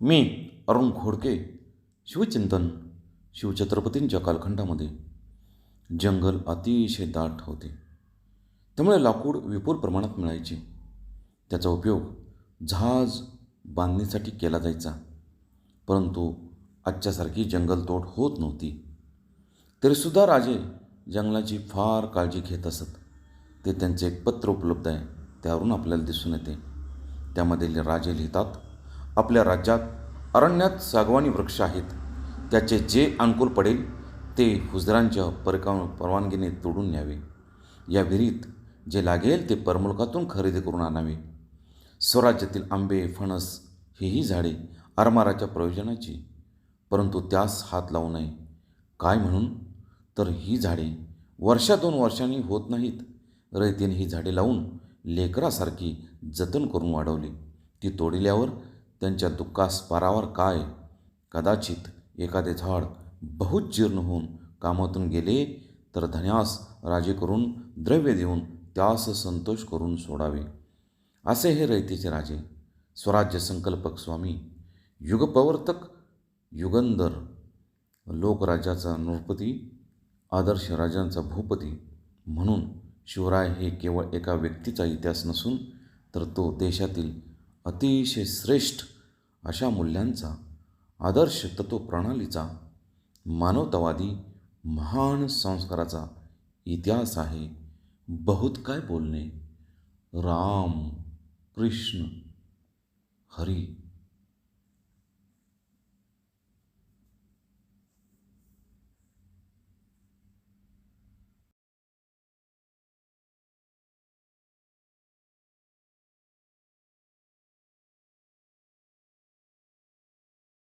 मी अरुण खोडके शिवचिंतन शिवछत्रपतींच्या कालखंडामध्ये जंगल अतिशय दाट होते. त्यामुळे लाकूड विपुल प्रमाणात मिळायचे. त्याचा उपयोग जहाज बांधणीसाठी केला जायचा. परंतु आजच्यासारखी जंगलतोड होत नव्हती. तरीसुद्धा राजे जंगलाची फार काळजी घेत असत. ते त्यांचे एक पत्र उपलब्ध आहे त्यावरून आपल्याला दिसून येते. त्यामध्ये राजे लिहितात आपल्या राज्यात अरण्यात सागवानी वृक्ष आहेत. त्याचे जे अनुकूल पडेल ते हुजरांच्या परका परवानगीने तोडून न्यावे. या विहिरीत जे लागेल ते परमुलकातून खरेदी करून आणावे. स्वराज्यातील आंबे फणस हेही झाडे आरमाराच्या प्रयोजनाची. परंतु त्यास हात लावू नये. काय म्हणून? तर ही झाडे वर्षा दोन वर्षांनी होत नाहीत. रयतीने ही झाडे लावून लेकरासारखी जतन करून वाढवली. ती तोडिल्यावर त्यांच्या दुःखास पारावर काय? कदाचित एखादे झाड बहुत जीर्ण होऊन कामातून गेले तर धन्यास राजे करून द्रव्य देऊन त्यास संतोष करून सोडावे. असे हे रयतेचे राजे. स्वराज्य संकल्पक स्वामी युगप्रवर्तक युगंधर लोकराज्याचा नृपती आदर्श राजांचा भूपती म्हणून शिवराय हे केवळ एका व्यक्तीचा इतिहास नसून तर तो देशातील अतिशय श्रेष्ठ अशा मूल्यांचा आदर्श तत्वप्रणालीचा मानवतावादी महान संस्काराचा इतिहास आहे. बहुत काय बोलणे? राम कृष्ण हरी.